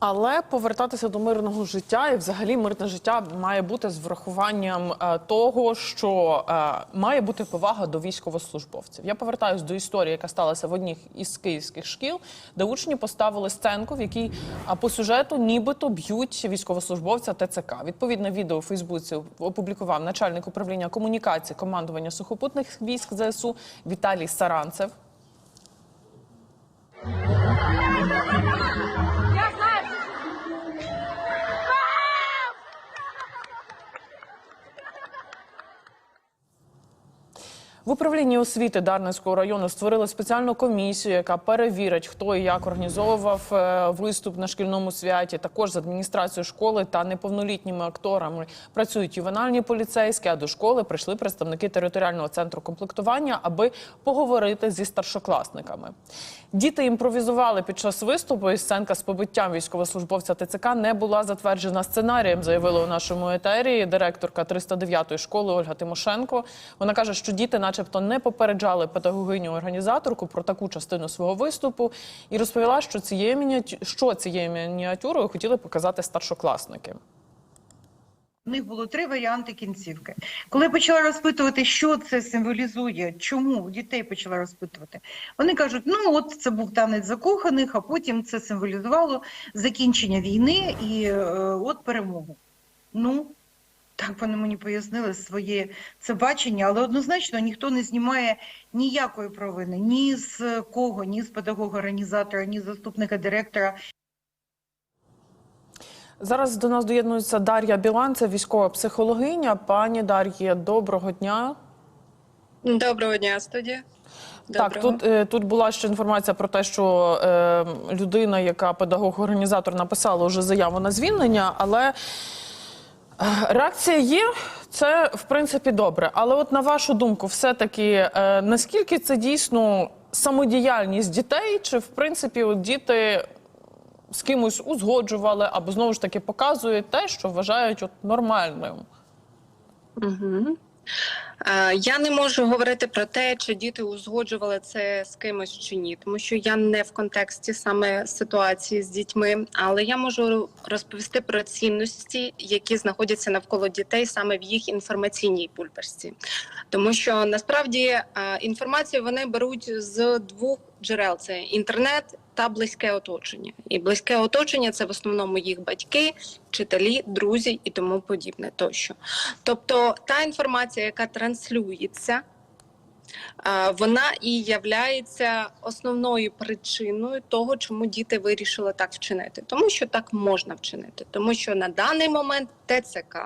Але повертатися до мирного життя і взагалі мирне життя має бути з врахуванням е, того, що е, має бути повага до військовослужбовців. Я повертаюсь до історії, яка сталася в одній із київських шкіл, де учні поставили сценку, в якій по сюжету нібито б'ють військовослужбовця ТЦК. Відповідне відео у Фейсбуці опублікував начальник управління комунікації командування сухопутних військ ЗСУ Віталій Саранцев. В управлінні освіти Дарницького району створили спеціальну комісію, яка перевірить, хто і як організовував е, виступ на шкільному святі. Також з адміністрацією школи та неповнолітніми акторами працюють ювенальні поліцейські. А до школи прийшли представники територіального центру комплектування, аби поговорити зі старшокласниками. Діти імпровізували під час виступу. І сценка з побиттям військовослужбовця ТЦК не була затверджена сценарієм. Заявила у нашому етері директорка 309-ї школи Ольга Тимошенко. Вона каже, що діти, начебто, не попереджали педагогиню організаторку про таку частину свого виступу, і розповіла, що цією мініатю... що цією мініатюрою хотіли показати старшокласники. У них було три варіанти кінцівки. Коли я почала розпитувати, що це символізує, чому дітей почала розпитувати, вони кажуть: ну от це був танець закоханих, а потім це символізувало закінчення війни і е, от перемогу. Ну, так вони мені пояснили своє це бачення, але однозначно ніхто не знімає ніякої провини ні з кого, ні з педагога-організатора, ні з заступника директора, Зараз до нас доєднується Дар'я Білан, це військова психологиня. Пані Дар'є, доброго дня. Доброго дня, студія. Так, тут, е, тут була ще інформація про те, що е, людина, яка педагог-організатор, написала вже заяву на звільнення, але реакція є. Це в принципі добре. Але, от на вашу думку, все-таки е, наскільки це дійсно самодіяльність дітей, чи в принципі от діти з кимось узгоджували або знову ж таки показують те, що вважають от нормальним? Угу. Я не можу говорити про те, чи діти узгоджували це з кимось чи ні, тому що я не в контексті саме ситуації з дітьми, але я можу розповісти про цінності, які знаходяться навколо дітей саме в їх інформаційній пульперсі. Тому що насправді е, інформацію вони беруть з двох джерел: це інтернет та близьке оточення. І близьке оточення це в основному їх батьки, вчителі, друзі і тому подібне. Тощо, тобто та інформація, яка транслюється. Вона і являється основною причиною того, чому діти вирішили так вчинити, тому що так можна вчинити, тому що на даний момент ТЦК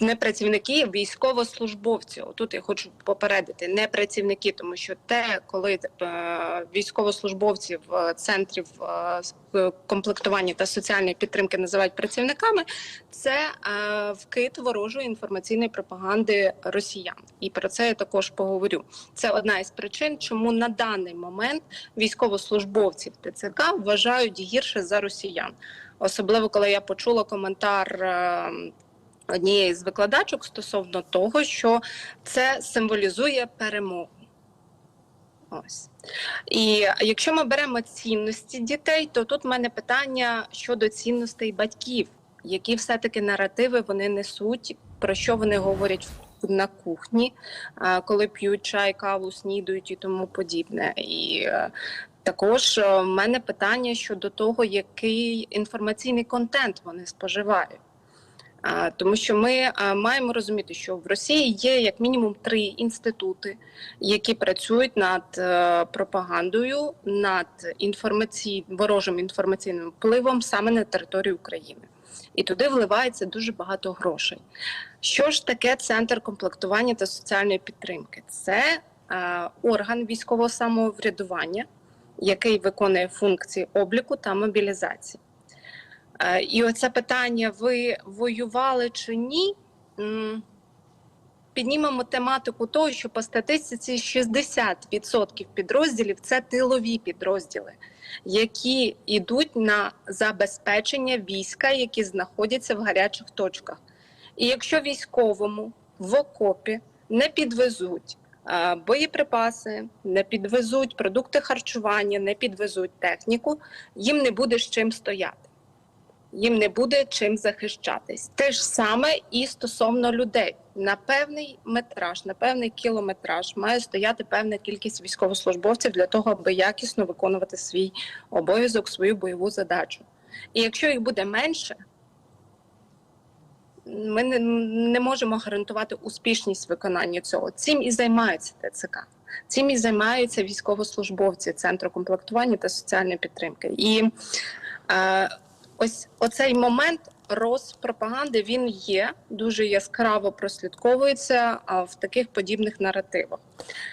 не працівники, військовослужбовці. Тут я хочу попередити, не працівники, тому що те, коли е, військовослужбовців центрів е, комплектування та соціальної підтримки називають працівниками, це е, вкид ворожої інформаційної пропаганди росіян. І про це я також поговорю. Це одна із причин, чому на даний момент військовослужбовців ТЦК вважають гірше за росіян. Особливо коли я почула коментар. Е, однієї з викладачок стосовно того, що це символізує перемогу. Ось. І якщо ми беремо цінності дітей, то тут в мене питання щодо цінностей батьків, які все-таки наративи вони несуть, про що вони говорять на кухні, коли п'ють чай, каву, снідують і тому подібне. І е, також е, в мене питання щодо того, який інформаційний контент вони споживають. Тому що ми маємо розуміти, що в Росії є як мінімум три інститути, які працюють над е, пропагандою, над інформаці... ворожим інформаційним впливом саме на територію України. І туди вливається дуже багато грошей. Що ж таке центр комплектування та соціальної підтримки? Це е, орган військового самоврядування, який виконує функції обліку та мобілізації. Е, І оце питання: ви воювали чи ні? Піднімемо тематику того, що по статистиці 60% підрозділів це тилові підрозділи, які йдуть на забезпечення війська, які знаходяться в гарячих точках. І якщо військовому в окопі не підвезуть е, боєприпаси, не підвезуть продукти харчування, не підвезуть техніку, їм не буде з чим стояти. Їм не буде чим захищатись. Те ж саме і стосовно людей. На певний метраж, на певний кілометраж має стояти певна кількість військовослужбовців для того, аби якісно виконувати свій обов'язок, свою бойову задачу. І якщо їх буде менше, ми не, не можемо гарантувати успішність виконання цього. Цим і займається ТЦК. Цим і займаються військовослужбовці Центру комплектування та соціальної підтримки. І е, ось оцей момент розпропаганди він є дуже яскраво прослідковується в таких подібних наративах.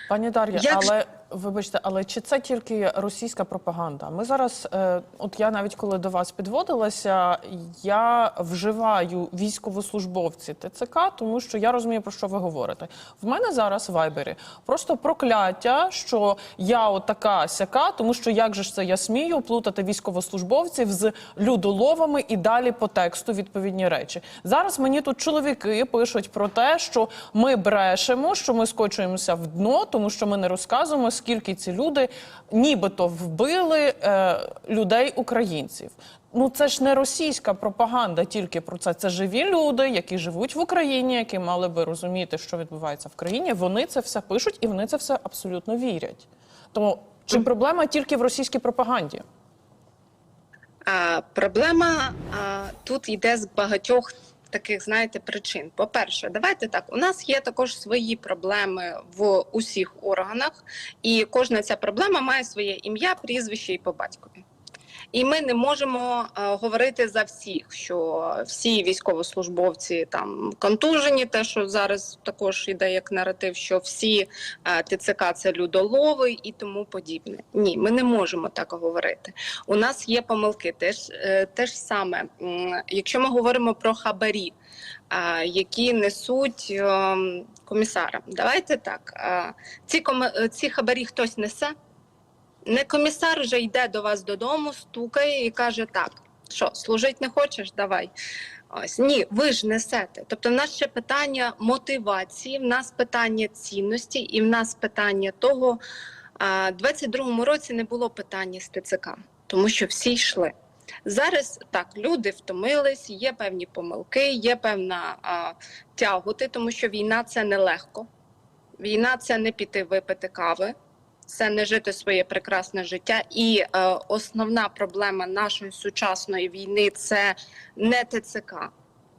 Пані Дар'я, Як але вибачте, але чи це тільки російська пропаганда? Ми зараз, е, от я навіть коли до вас підводилася, я вживаю військовослужбовці ТЦК, тому що я розумію про що ви говорите. В мене зараз в вайбері просто прокляття, що я от така сяка, тому що як же ж це я смію плутати військовослужбовців з людоловами і далі по тексту відповідні речі. Зараз мені тут чоловіки пишуть про те, що ми брешемо, що ми скочуємося в дно, тому що ми не розказуємо, скільки ці люди нібито вбили е, людей українців. Ну це ж не російська пропаганда тільки про це. Це живі люди, які живуть в Україні, які мали би розуміти, що відбувається в країні. Вони це все пишуть і вони це все абсолютно вірять. Тому чи проблема тільки в російській пропаганді? А, проблема а, тут йде з багатьох таких, знаєте, причин. По-перше, давайте так. У нас є також свої проблеми в усіх органах, і кожна ця проблема має своє ім'я, прізвище і по батькові. І ми не можемо е, говорити за всіх, що всі військовослужбовці там контужені, те, що зараз також іде як наратив, що всі е, ТЦК це людолови і тому подібне. Ні, ми не можемо так говорити. У нас є помилки. Теж е, те ж саме, якщо ми говоримо про хабарі, які несуть е, комісара. Давайте так. Ці ці хабарі хтось несе. Не комісар вже йде до вас додому, стукає і каже: так, що, служити не хочеш? Давай. Ось ні, ви ж несете. Тобто, в нас ще питання мотивації, в нас питання цінності, і в нас питання того, а, 22-му році не було питання з ТЦК, тому що всі йшли. Зараз так, люди втомились, є певні помилки, є певна а, тяготи, тому що війна це нелегко. Війна це не піти випити кави, це не жити своє прекрасне життя. І е, основна проблема нашої сучасної війни це не ТЦК,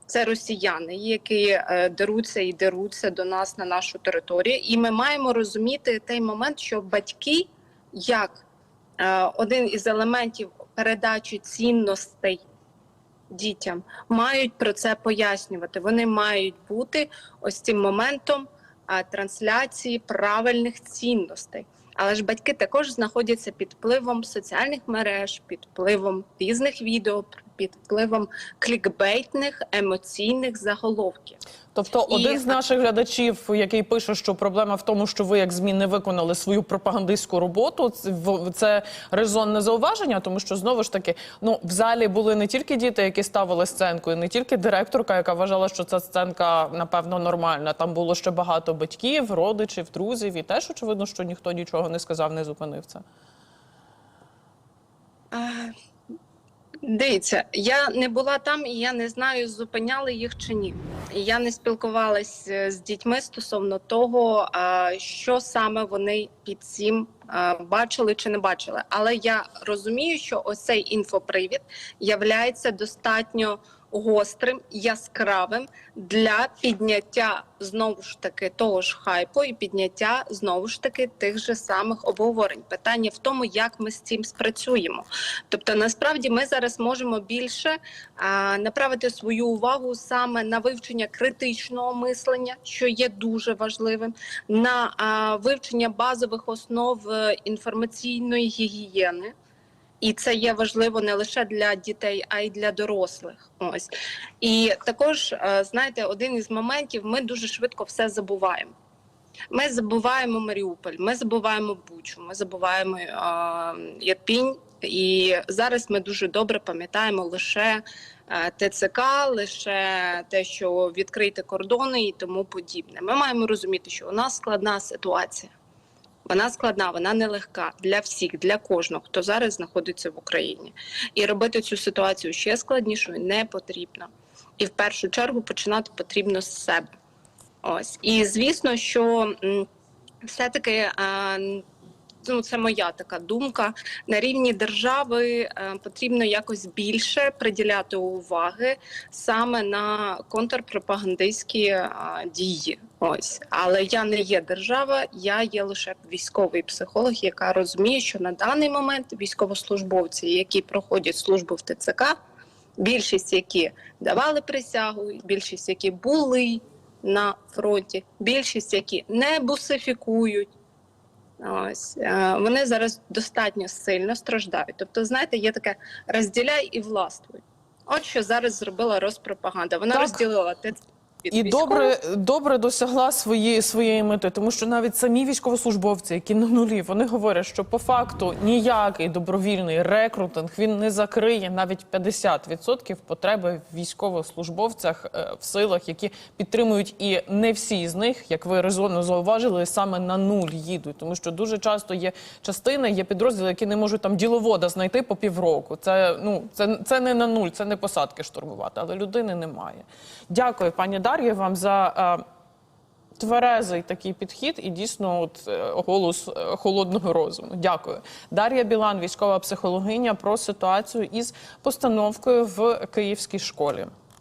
це росіяни, які е, деруться і деруться до нас на нашу територію. І ми маємо розуміти той момент, що батьки, як е, один із елементів передачі цінностей дітям, мають про це пояснювати. Вони мають бути ось цим моментом а, трансляції правильних цінностей. Але ж батьки також знаходяться під впливом соціальних мереж, під впливом різних відео, під впливом клікбейтних емоційних заголовків. Тобто, І- один з наших глядачів, який пише, що проблема в тому, що ви як ЗМІ не виконали свою пропагандистську роботу. Це, резонне зауваження, тому що знову ж таки, ну в залі були не тільки діти, які ставили сценку, і не тільки директорка, яка вважала, що ця сценка напевно нормальна. Там було ще багато батьків, родичів, друзів, і теж очевидно, що ніхто нічого не сказав, не зупинив це. Дивіться, я не була там і я не знаю, зупиняли їх чи ні. Я не спілкувалась е, з дітьми стосовно того, що саме вони під цим бачили чи не бачили. Але я розумію, що ось цей інфопривід являється достатньо гострим, яскравим для підняття знову ж таки того ж хайпу і підняття знову ж таки тих же самих обговорень. Питання в тому, як ми з цим спрацюємо. Тобто, насправді ми зараз можемо більше а, направити свою увагу саме на вивчення критичного мислення, що є дуже важливим, на а, вивчення базових основ е, інформаційної гігієни. І це є важливо не лише для дітей, а й для дорослих. Ось і також е, знаєте, один із моментів ми дуже швидко все забуваємо. Ми забуваємо Маріуполь, ми забуваємо Бучу, ми забуваємо е, Ірпінь, І зараз ми дуже добре пам'ятаємо лише е, ТЦК, лише те, що відкрити кордони і тому подібне. Ми маємо розуміти, що у нас складна ситуація. Вона складна, вона нелегка для всіх, для кожного, хто зараз знаходиться в Україні. І робити цю ситуацію ще складнішою не потрібно. І в першу чергу починати потрібно з себе. Ось і звісно, що все-таки е, ну, це моя така думка. На рівні держави е, потрібно якось більше приділяти уваги саме на контрпропагандистські е, дії. Ось, але я не є держава, я є лише військовий психолог, яка розуміє, що на даний момент військовослужбовці, які проходять службу в ТЦК, більшість які давали присягу, більшість які були на фронті, більшість які не бусифікують. Ось е, вони зараз достатньо сильно страждають. Тобто, знаєте, є таке розділяй і властвуй. От що зараз зробила розпропаганда. Вона Так. розділила від І військових. добре, добре досягла своєї своєї мети, тому що навіть самі військовослужбовці, які на нулі, вони говорять, що по факту ніякий добровільний рекрутинг він не закриє навіть 50% потреби в військовослужбовцях е, в силах, які підтримують, і не всі з них, як ви резонно зауважили, саме на нуль їдуть, тому що дуже часто є частини, є підрозділи, які не можуть там діловода знайти по півроку. Це ну це, це не на нуль, це не посадки штурмувати, але людини немає. Дякую, пані Дар'я, вам за. е, Тверезий такий підхід і дійсно от е, голос е, холодного розуму. Дякую. Дар'я Білан, військова психологиня, про ситуацію із постановкою в київській школі.